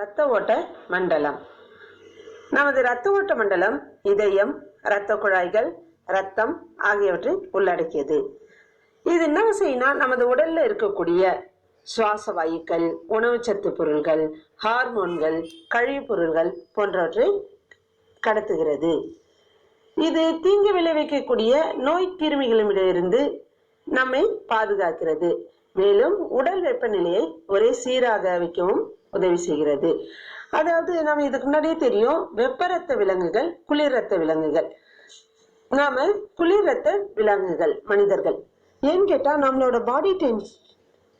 இரத்த ஓட்ட மண்டலம். நமது இரத்த ஓட்ட மண்டலம் இதயம் இரத்த குழாய்கள் ரத்தம் ஆகியவற்றை உள்ளடக்கியது. இது என்ன செய்யணும் நமது உடல்ல இருக்கக்கூடிய சுவாச வாயுக்கள் உணவுச்சத்து பொருள்கள் ஹார்மோன்கள் கழிவுப் பொருள்கள் போன்றவற்றை கடத்துகிறது. இது தீங்கு விளைவிக்கக்கூடிய நோய் கிருமிகளிடமிருந்து நம்மை பாதுகாக்கிறது. மேலும் உடல் வெப்பநிலையை ஒரே சீராக வைக்கவும் உதவி செய்கிறது. அதாவது நம்ம இதுக்கு முன்னாடியே தெரியும் வெப்ப ரத்த விலங்குகள் குளிர் ரத்த விலங்குகள். நாம குளிர் ரத்த விலங்குகள் மனிதர்கள். ஏன்னு கேட்டா நம்மளோட பாடி டெம்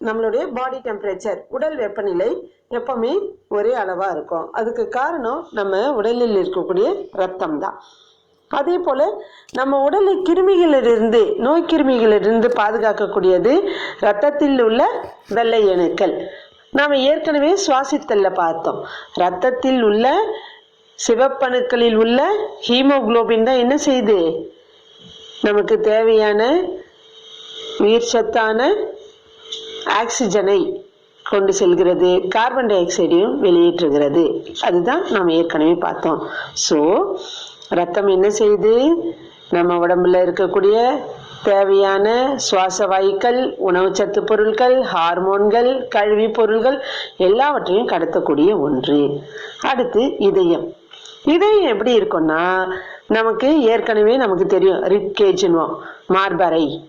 நம்மளுடைய பாடி டெம்பரேச்சர் உடல் வெப்பநிலை எப்பவுமே ஒரே அளவா இருக்கும். அதுக்கு காரணம் நம்ம உடலில் இருக்கக்கூடிய ரத்தம் தான். அதே போல நம்ம உடலை கிருமிகளிலிருந்து நோய் கிருமிகளிலிருந்து பாதுகாக்கக்கூடியது ரத்தத்தில் உள்ள வெள்ளை அணுக்கள் நாம் ஏற்கனவே சுவாசித்தல்ல பார்த்தோம். ரத்தத்தில் உள்ள சிவப்பணுக்களில் உள்ள ஹீமோகுளோபின் தான் என்ன செய்யுது நமக்கு தேவையான உயிர் சத்தான ஆக்சிஜனை கொண்டு செல்கிறது. கார்பன் டை ஆக்சைடையும் வெளியேற்றுகிறது. அதுதான் நாம் ஏற்கனவே பார்த்தோம். ஸோ ரத்தம் என்ன செய்யுது நம்ம உடம்புல இருக்கக்கூடிய தேவையான சுவாச வாயுக்கள் உணவுச்சத்து பொருட்கள் ஹார்மோன்கள் கழிவு பொருள்கள் எல்லாவற்றையும் கடத்தக்கூடிய ஒன்று. அடுத்து இதயம். இதயம் எப்படி இருக்கும்னா நமக்கு ஏற்கனவே நமக்கு தெரியும் ரிப்கேஜ்னுவோம் மார்பறை.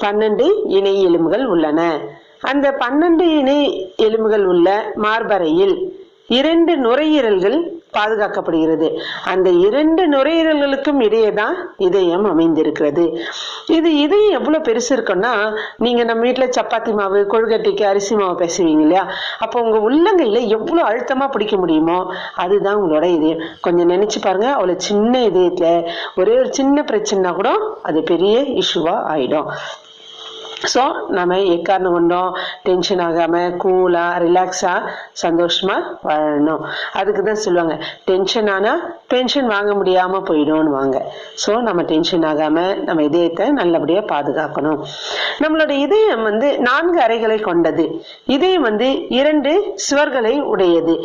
பன்னெண்டு இணை எலும்புகள் உள்ளன. அந்த பன்னெண்டு இணை எலும்புகள் உள்ள மார்பறையில் இரண்டு நுரையீரல்கள் பாதுகாக்கப்படுகிறது. அந்த இரண்டு நுரையீரல்களுக்கும் இடையே தான் இதயம் அமைந்திருக்கிறது. இது இதயம் எவ்வளவு பெருசு இருக்குன்னா நீங்க நம்ம வீட்டுல சப்பாத்தி மாவு கொழுக்கட்டைக்கு அரிசி மாவு பேசுவீங்க இல்லையா? அப்போ உங்க உள்ளங்கையில எவ்வளவு அழுத்தமா பிடிக்க முடியுமோ அதுதான் உங்களோட இதயம். கொஞ்சம் நினைச்சு பாருங்க அவ்வளவு சின்ன இதயத்துல ஒரே ஒரு சின்ன பிரச்சனைனா கூட அது பெரிய இஷ்யூவா ஆயிடும். ஸோ நம்ம எக்காரணம் கொண்டோம் டென்ஷன் ஆகாமல் கூலாக ரிலாக்ஸாக சந்தோஷமாக வாழணும். அதுக்கு தான் சொல்லுவாங்க. டென்ஷன் ஆனால் பென்ஷன் வாங்க முடியாமல் போயிடும்னு வாங்க. ஸோ நம்ம டென்ஷன் ஆகாமல் நம்ம இதயத்தை நல்லபடியாக பாதுகாக்கணும். நம்மளோட இதயம் வந்து நான்கு அறைகளை கொண்டது. இதயம் வந்து இரண்டு சுவர்களை உடையது.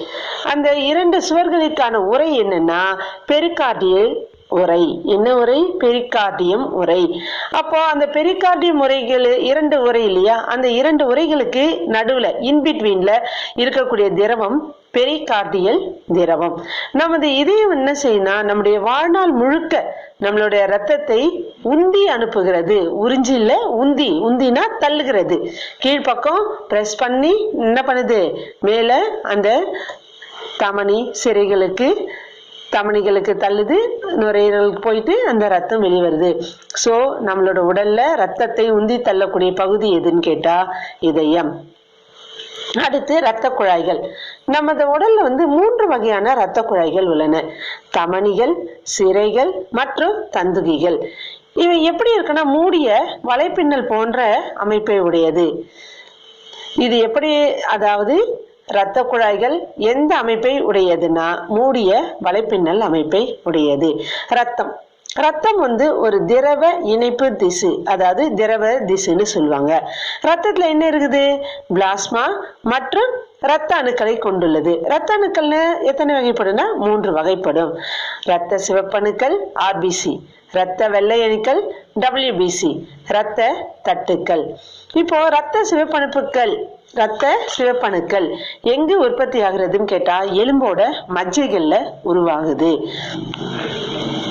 அந்த இரண்டு சுவர்களுக்கான உரை என்னென்னா பெருக்காட்டியில் உரை. என்ன உரை? பெரிகார்டியம் உரை. அப்போ அந்த பெரிகார்டியம் உரைகள் இரண்டு உரை இல்லையா? அந்த இரண்டு உரைகளுக்கு நடுவில் இன்பிட்வீன்ல இருக்கக்கூடிய திரவம் பெரிகார்டியல் திரவம். நமது இதயம் என்ன செய்யணும் நம்முடைய வாழ்நாள் முழுக்க நம்மளுடைய ரத்தத்தை உந்தி அனுப்புகிறது. உறிஞ்சி உந்தி. உந்தினா தள்ளுகிறது. கீழ்ப்பக்கம் ப்ரெஸ் பண்ணி என்ன பண்ணுது? மேலே அந்த தமனி சிறைகளுக்கு தமனிகளுக்கு தள்ளுது நுரையீரலுக்கு போயிட்டு அந்த ரத்தம் வெளிவருது. ஸோ நம்மளோட உடல்ல ரத்தத்தை உந்தி தள்ளக்கூடிய பகுதி எதுன்னு கேட்டா இதயம். அடுத்து இரத்த குழாய்கள். நமது உடல்ல வந்து மூன்று வகையான இரத்த குழாய்கள் உள்ளன. தமனிகள் சிரைகள் மற்றும் தந்துகிகள். இவை எப்படி இருக்குன்னா மூடிய வலைப்பின்னல் போன்ற அமைப்பை உடையது. இது எப்படி அதாவது இரத்த குழாய்கள் எந்த அமைப்பை உடையதுன்னா மூடிய வலைப்பின்னல் அமைப்பை உடையது. ரத்தம் ரத்தம் வந்து ஒரு திரவ இணைப்பு திசு அதாவது திரவ திசுன்னு சொல்லுவாங்க. ரத்தத்துல என்ன இருக்குது? பிளாஸ்மா மற்றும் இரத்த அணுக்களை கொண்டுள்ளது. இரத்த அணுக்கள்னு எத்தனை வகைப்படும்னா மூன்று வகைப்படும். இரத்த சிவப்பணுக்கள் ஆர்பிசி இரத்த வெள்ளை அணுக்கள் டபிள்யூபிசி இரத்த தட்டுக்கள். இப்போ இரத்த சிவப்பணுப்புக்கள் ரத்த சிவப்பணுக்கள் எங்கு உற்பத்தி ஆகுறதுன்னு கேட்டா எலும்போட மஜ்ஜைகள்ல உருவாகுது.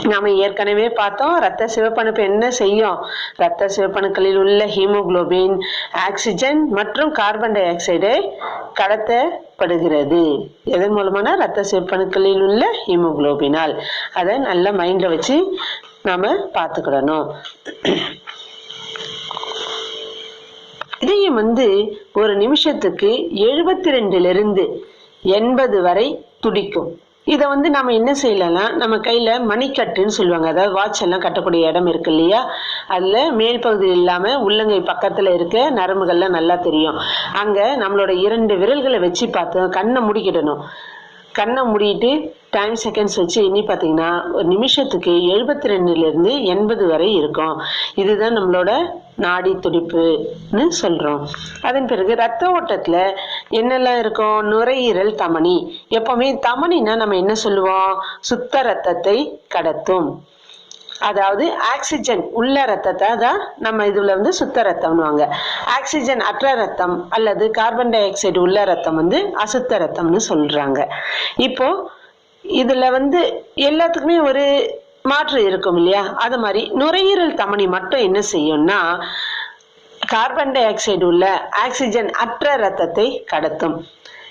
நாம ஏற்கனவே பார்த்தோம் ரத்த சிவப்பணுப்பு என்ன செய்யும்? ரத்த சிவப்பணுக்களில் உள்ள ஹீமோகுளோபின் ஆக்சிஜன் மற்றும் கார்பன் டை ஆக்சைடை கடத்தப்படுகிறது. எதன் மூலமான? ரத்த சிவப்பணுக்களில் உள்ள ஹீமோகுளோபினால். அதை நல்ல மைண்ட்ல வச்சு நாம பார்த்துக்கிடணும். இதயம் வந்து ஒரு நிமிஷத்துக்கு எழுபத்தி ரெண்டுல இருந்து எண்பது வரை துடிக்கும். இதை வந்து நம்ம என்ன செய்யலாம் நம்ம கையில மணிக்கட்டுன்னு சொல்லுவாங்க. அதாவது வாட்ச் எல்லாம் கட்டக்கூடிய இடம் இருக்கு இல்லையா? அதுல மேல் பகுதி இல்லாம உள்ளங்கை பக்கத்துல இருக்க நரம்புகள்லாம் நல்லா தெரியும். அங்க நம்மளோட இரண்டு விரல்களை வச்சு பார்த்து கண்ணை முடிக்கிடணும். கண்ணை மூடிட்டு டைம் செகண்ட்ஸ் வச்சு எண்ணி பார்த்தீங்கன்னா ஒரு நிமிஷத்துக்கு எழுபத்தி ரெண்டுலேருந்து எண்பது வரை இருக்கும். இதுதான் நம்மளோட நாடி துடிப்புன்னு சொல்கிறோம் அதன் பிறகு ரத்த ஓட்டத்தில் என்னெல்லாம் இருக்கும்? நுரையீரல் தமனி. எப்போவுமே தமனினா நம்ம என்ன சொல்லுவோம்? சுத்த ரத்தத்தை கடத்தும். அதாவது ஆக்சிஜன் உள்ள ரத்தத்தை தான் நம்ம இதில் வந்து சுத்த ரத்தம்னுவாங்க ஆக்சிஜன் அற்ற ரத்தம் அல்லது கார்பன் டை ஆக்சைடு உள்ள ரத்தம் வந்து அசுத்த ரத்தம்னு சொல்கிறாங்க இப்போ இதில் வந்து எல்லாத்துக்குமே ஒரு மாற்று இருக்கும் இல்லையா? அது மாதிரி நுரையீரல் தமனி மட்டும் என்ன செய்யும்னா கார்பன் டை ஆக்சைடு உள்ள ஆக்சிஜன் அற்ற ரத்தத்தை கடத்தும்.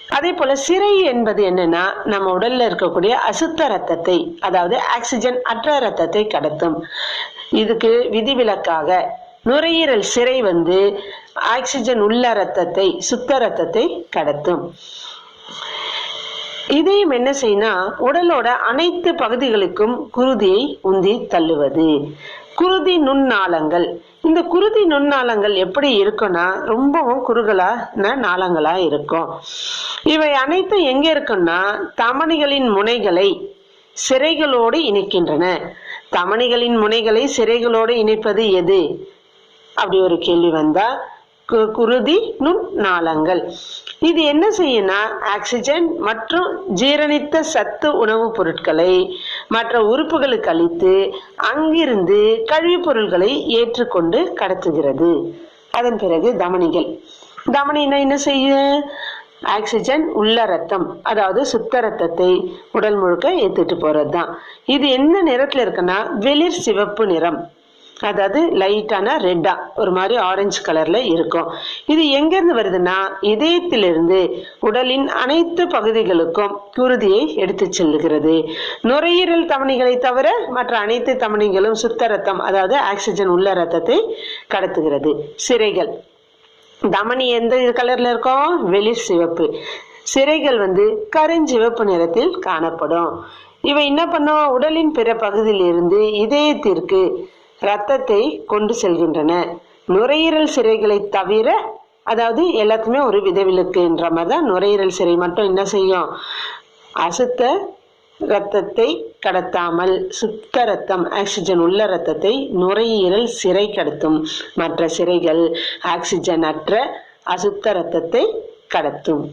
அதே போல சிறை என்பது என்னன்னா நம்ம உடல்ல இருக்கக்கூடிய அசுத்த ரத்தத்தை அதாவது ஆக்சிஜன் அற்ற ரத்தத்தை கடத்தும். இதுக்கு விதிவிலக்காக நுரையீரல் சிறை வந்து ஆக்சிஜன் உள்ள ரத்தத்தை சுத்த ரத்தத்தை கடத்தும். இதயம் என்ன செய்யணும் உடலோட அனைத்து பகுதிகளுக்கும் குருதியை உந்தி தள்ளுவது. குருதி நுண்ணாளங்கள் இந்த குருதி நுண்ணாளங்கள் எப்படி இருக்கும்னா ரொம்பவும் குறுகலான நாளங்களா இருக்கும். இவை அனைத்தும் எங்க இருக்குன்னா தமனிகளின் முனைகளை சிறைகளோடு இணைக்கின்றன. தமனிகளின் முனைகளை சிறைகளோடு இணைப்பது எது? அப்படி ஒரு கேள்வி வந்தா கு- குருதி நுண் நாளங்கள் இது என்ன செய்யும்னா ஆக்சிஜன் மற்றும் ஜீரணித்த சத்து உணவுப் பொருட்களை மற்ற உறுப்புகளுக்கு அளித்து அங்கிருந்து கழிவுப் பொருட்களை ஏற்றுக்கொண்டு கடத்துகிறது. அதன் பிறகு தமனிகள். தமனினா என்ன செய்யும்? ஆக்சிஜன் உள்ள ரத்தம் அதாவது சுத்த ரத்தத்தை உடல் முழுக்க ஏத்துட்டு போறது தான் இது என்ன நிறத்துல இருக்குன்னா வெளிர் சிவப்பு நிறம். அதாவது லைட்டான ரெட்டா ஒரு மாதிரி ஆரஞ்சு கலர்ல இருக்கும். இது எங்கேருந்து வருதுன்னா இதயத்திலிருந்து உடலின் அனைத்து பகுதிகளுக்கும் குருதியை எடுத்து செல்லுகிறது. நுரையீரல் தமணிகளை தவிர மற்ற அனைத்து தமணிகளும் சுத்த ரத்தம் அதாவது ஆக்சிஜன் உள்ள ரத்தத்தை கடத்துகிறது. சிறைகள் தமனி எந்த கலர்ல இருக்கும் வெளி சிவப்பு. சிறைகள் வந்து கருஞ்சிவப்பு நிறத்தில் காணப்படும். இவை என்ன பண்ணும்? உடலின் பிற பகுதியிலிருந்து இதயத்திற்கு இரத்தத்தை கொண்டு செல்கின்றன. நுரையீரல் சிறைகளை தவிர அதாவது எல்லாத்துமே ஒரு விதவிலக்குன்ற மாதிரி தான் நுரையீரல் சிறை மட்டும் என்ன செய்யும்? அசுத்த இரத்தத்தை கடத்தாமல் சுத்த ரத்தம் ஆக்சிஜன் உள்ள ரத்தத்தை நுரையீரல் சிறை கடத்தும். மற்ற சிறைகள் ஆக்சிஜன் அற்ற அசுத்த ரத்தத்தை கடத்தும்.